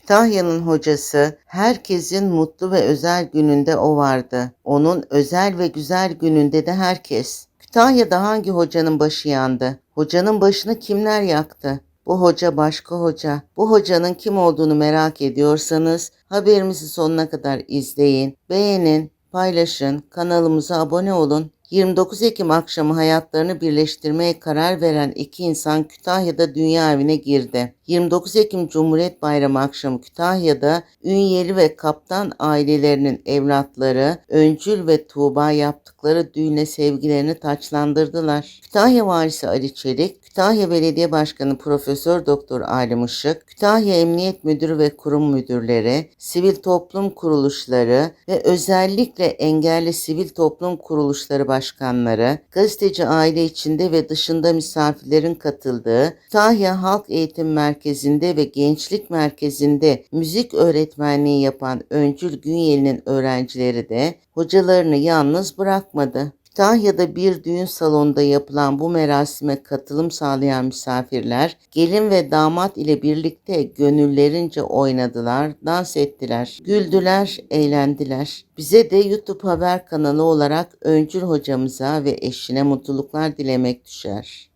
Kütahya'nın hocası, herkesin mutlu ve özel gününde o vardı. Onun özel ve güzel gününde de herkes. Kütahya'da hangi hocanın başı yandı? Hocanın başını kimler yaktı? Bu hoca başka hoca. Bu hocanın kim olduğunu merak ediyorsanız haberimizi sonuna kadar izleyin, beğenin, paylaşın, kanalımıza abone olun. 29 Ekim akşamı hayatlarını birleştirmeye karar veren iki insan Kütahya'da dünya evine girdi. 29 Ekim Cumhuriyet Bayramı akşamı Kütahya'da Ünyeli ve Kaptan ailelerinin evlatları Öncül ve Tuğba yaptıkları düğüne sevgilerini taçlandırdılar. Kütahya Valisi Ali Çelik, Kütahya Belediye Başkanı Profesör Doktor Alim Işık, Kütahya Emniyet Müdürü ve kurum müdürleri, sivil toplum kuruluşları ve özellikle engelli sivil toplum kuruluşları başkanları, gazeteci aile içinde ve dışında misafirlerin katıldığı Kütahya Halk Eğitim Merkezi'nde ve Gençlik Merkezi'nde müzik öğretmenliği yapan Öncül Günyeli'nin öğrencileri de hocalarını yalnız bırakmadı. Kütahya'da bir düğün salonunda yapılan bu merasime katılım sağlayan misafirler gelin ve damat ile birlikte gönüllerince oynadılar, dans ettiler, güldüler, eğlendiler. Bize de YouTube haber kanalı olarak Öncül hocamıza ve eşine mutluluklar dilemek düşer.